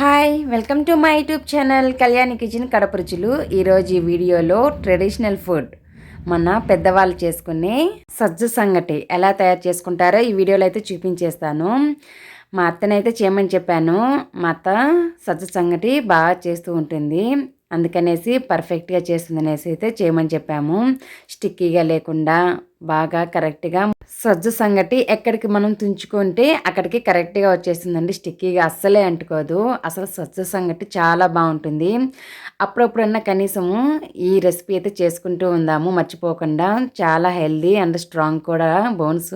Hi welcome to my YouTube channel Kalyani kitchen Kadapa రుచులు. ఈరోజు ఈ వీడియోలో ట్రెడిషనల్ ఫుడ్. మన పెద్దవాళ్ళు చేసుకునే సజ్జ సంగటి ఎలా తయారు చేసుకుంటారో ఈ వీడియోలో అయితే చూపించేస్తాను. మా అత్తనైతే చేయమని చెప్పాను. మా అత్త సజ్జ సంగటి బాగా చేస్తూ ఉంటుంది. అందుకనేసి పర్ఫెక్ట్గా చేసిందనేసి అయితే చేయమని చెప్పాము. స్టిక్కీగా లేకుండా బాగా కరెక్ట్గా సజ్జు సంగటి ఎక్కడికి మనం తుంచుకుంటే అక్కడికి కరెక్ట్గా వచ్చేసిందండి స్టిక్కీగా అస్సలే అంటుకోదు. అసలు సజ్జు సంగటి చాలా బాగుంటుంది. అప్పుడప్పుడన్నా కనీసము ఈ రెసిపీ అయితే చేసుకుంటూ ఉందాము. మర్చిపోకుండా చాలా హెల్దీ అండ్ స్ట్రాంగ్ కూడా బోన్స్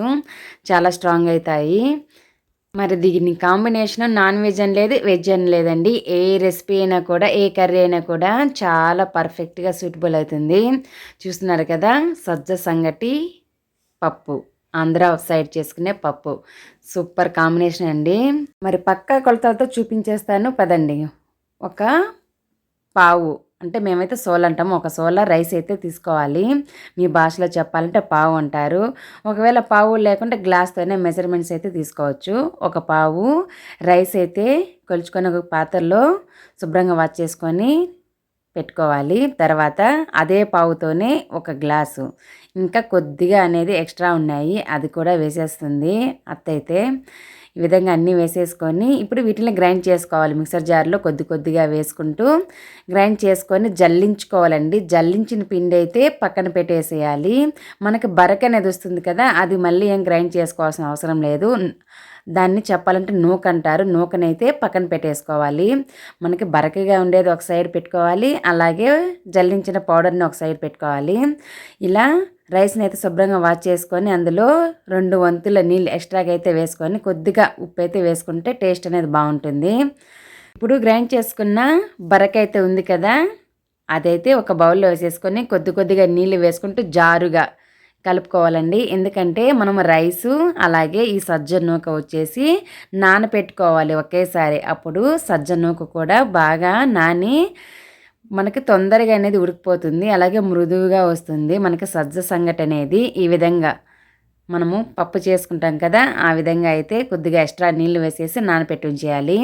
చాలా స్ట్రాంగ్ అవుతాయి. మరి దీని కాంబినేషన్ నాన్ వెజ్ అని లేదు వెజ్ అని లేదండి. ఏ రెసిపీ అయినా కూడా ఏ కర్రీ అయినా కూడా చాలా పర్ఫెక్ట్గా సూటబుల్ అవుతుంది. చూస్తున్నారు కదా సజ్జ సంగటి పప్పు. ఆంధ్ర సైడ్ చేసుకునే పప్పు. సూపర్ కాంబినేషన్ అండి. మరి పక్క కొలతలతో చూపించేస్తాను. పదండి. ఒక పావు అంటే మేమైతే సోల్ అంటాము. ఒక సోల రైస్ అయితే తీసుకోవాలి. మీ భాషలో చెప్పాలంటే పావు అంటారు. ఒకవేళ పావు లేకుంటే గ్లాస్తోనే మెజర్మెంట్స్ అయితే తీసుకోవచ్చు. ఒక పావు రైస్ అయితే కొలుచుకొని ఒక పాత్రలో శుభ్రంగా వాచ్ చేసుకొని పెట్టుకోవాలి. తర్వాత అదే పావుతోనే ఒక గ్లాసు. ఇంకా కొద్దిగా అనేది ఎక్స్ట్రా ఉన్నాయి. అది కూడా వేసేస్తుంది. అత్తయితే ఈ విధంగా అన్నీ వేసేసుకొని ఇప్పుడు వీటిని గ్రైండ్ చేసుకోవాలి మిక్సర్ జార్లో కొద్ది కొద్దిగా వేసుకుంటూ గ్రైండ్ చేసుకొని జల్లించుకోవాలండి. జల్లించిన పిండి అయితే పక్కన పెట్టేసేయాలి. మనకి బరక అనేది వస్తుంది కదా అది మళ్ళీ ఏం గ్రైండ్ చేసుకోవాల్సిన అవసరం లేదు. దాన్ని చెప్పాలంటే నూక అంటారు. నూకనైతే పక్కన పెట్టేసుకోవాలి. మనకి బరకగా ఉండేది ఒక సైడ్ పెట్టుకోవాలి. అలాగే జల్లించిన పౌడర్ని ఒక సైడ్ పెట్టుకోవాలి. ఇలా రైస్ని అయితే శుభ్రంగా వాష్ చేసుకొని అందులో రెండు వంతుల నీళ్ళు ఎక్స్ట్రాగా అయితే వేసుకొని కొద్దిగా ఉప్పు అయితే వేసుకుంటే టేస్ట్ అనేది బాగుంటుంది. ఇప్పుడు గ్రైండ్ చేసుకున్న బరక అయితే ఉంది కదా అదైతే ఒక బౌల్లో వేసేసుకొని కొద్ది కొద్దిగా నీళ్ళు వేసుకుంటూ జారుగా కలుపుకోవాలండి. ఎందుకంటే మనం రైసు అలాగే ఈ సజ్జ నూక వచ్చేసి నానపెట్టుకోవాలి ఒకేసారి. అప్పుడు సజ్జ నూక కూడా బాగా నాని మనకి తొందరగా అనేది ఉడికిపోతుంది. అలాగే మృదువుగా వస్తుంది. మనకి సజ్జ సంగటి అనేది ఈ విధంగా మనము పప్పు చేసుకుంటాం కదా ఆ విధంగా అయితే కొద్దిగా ఎక్స్ట్రా నీళ్ళు వేసేసి నానపెట్టి ఉంచేయాలి.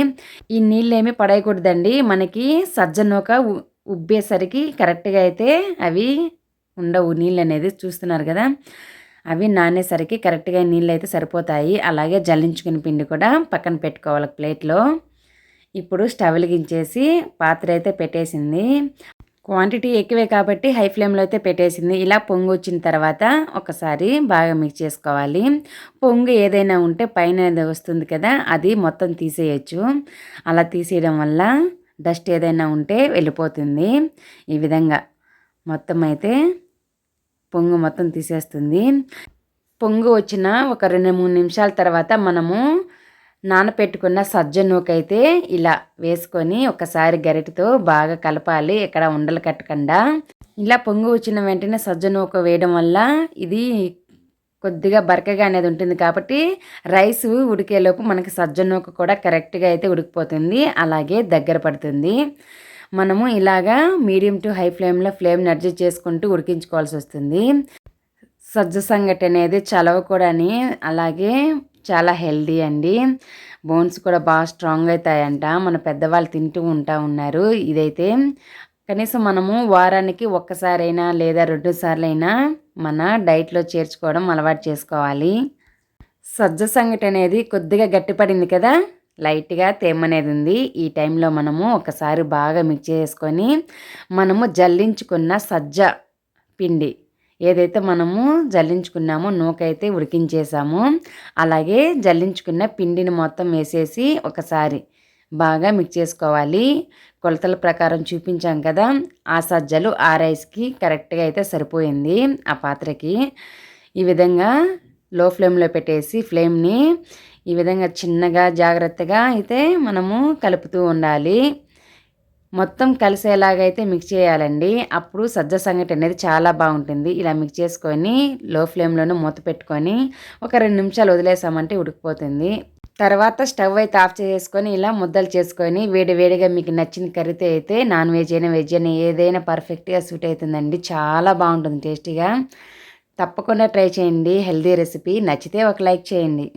ఈ నీళ్ళు ఏమి పడేయకూడదండి. మనకి సజ్జ నూక ఉబ్బేసరికి కరెక్ట్గా అయితే అవి ఉండవు. నీళ్ళు అనేది చూస్తున్నారు కదా అవి నానేసరికి కరెక్ట్గా నీళ్ళు అయితే సరిపోతాయి. అలాగే జల్లించుకుని పిండి కూడా పక్కన పెట్టుకోవాలి ప్లేట్లో. ఇప్పుడు స్టవ్ వెలిగించేసి పాత్ర అయితే పెట్టేసింది. క్వాంటిటీ ఎక్కువే కాబట్టి హై ఫ్లేమ్లో అయితే పెట్టేసింది. ఇలా పొంగు వచ్చిన తర్వాత ఒకసారి బాగా మిక్స్ చేసుకోవాలి. పొంగు ఏదైనా ఉంటే పైన వస్తుంది కదా అది మొత్తం తీసేయచ్చు. అలా తీసేయడం వల్ల డస్ట్ ఏదైనా ఉంటే వెళ్ళిపోతుంది. ఈ విధంగా మొత్తం అయితే పొంగు మొత్తం తీసేస్తుంది. పొంగు వచ్చిన ఒక రెండు మూడు నిమిషాల తర్వాత మనము నానపెట్టుకున్న సజ్జ నూకైతే ఇలా వేసుకొని ఒకసారి గరిటతో బాగా కలపాలి ఇక్కడ ఉండలు కట్టకుండా. ఇలా పొంగు వచ్చిన వెంటనే సజ్జ నూక వేయడం వల్ల ఇది కొద్దిగా బరకగా అనేది ఉంటుంది కాబట్టి రైస్ ఉడికేలోపు మనకి సజ్జ నూక కూడా కరెక్ట్గా అయితే ఉడికిపోతుంది అలాగే దగ్గర పడుతుంది. మనము ఇలాగా మీడియం టు హై ఫ్లేమ్లో ఫ్లేమ్ని అడ్జస్ట్ చేసుకుంటూ ఉడికించుకోవాల్సి వస్తుంది. సజ్జ సంగటి అనేది చలవ అలాగే చాలా హెల్దీ అండి. బోన్స్ కూడా బాగా స్ట్రాంగ్ అవుతాయంట. మన పెద్దవాళ్ళు తింటూ ఉంటా ఉన్నారు. ఇదైతే కనీసం మనము వారానికి ఒక్కసారైనా లేదా రెండు సార్లైనా మన డైట్లో చేర్చుకోవడం అలవాటు చేసుకోవాలి. సజ్జ సంగటి అనేది కొద్దిగా గట్టిపడింది కదా? లైట్గా తేమనేది ఉంది. ఈ టైంలో మనము ఒకసారి బాగా మిక్స్ చేసుకొని మనము జల్లించుకున్న సజ్జ పిండి ఏదైతే మనము జల్లించుకున్నామో నూకైతే ఉడికించేసాము. అలాగే జల్లించుకున్న పిండిని మొత్తం వేసేసి ఒకసారి బాగా మిక్స్ చేసుకోవాలి. కొలతల ప్రకారం చూపించాం కదా ఆ సజ్జలు ఆ రైస్కి కరెక్ట్గా అయితే సరిపోయింది ఆ పాత్రకి. ఈ విధంగా లో ఫ్లేమ్లో పెట్టేసి ఫ్లేమ్ని ఈ విధంగా చిన్నగా జాగ్రత్తగా అయితే మనము కలుపుతూ ఉండాలి. మొత్తం కలిసేలాగైతే మిక్స్ చేయాలండి. అప్పుడు సజ్జ సంగటి అనేది చాలా బాగుంటుంది. ఇలా మిక్స్ చేసుకొని లో ఫ్లేమ్లోనే మూత పెట్టుకొని ఒక రెండు నిమిషాలు వదిలేసామంటే ఉడికిపోతుంది. తర్వాత స్టవ్ అయితే ఆఫ్ చేసుకొని ఇలా ముద్దలు చేసుకొని వేడి వేడిగా మీకు నచ్చిన కర్రీతో అయితే నాన్ వెజ్ అయినా వెజ్ అయినా ఏదైనా పర్ఫెక్ట్గా సూట్ అవుతుందండి. చాలా బాగుంటుంది టేస్టీగా. తప్పకుండా ట్రై చేయండి. Healthy recipe. నచ్చితే ఒక లైక్ చేయండి.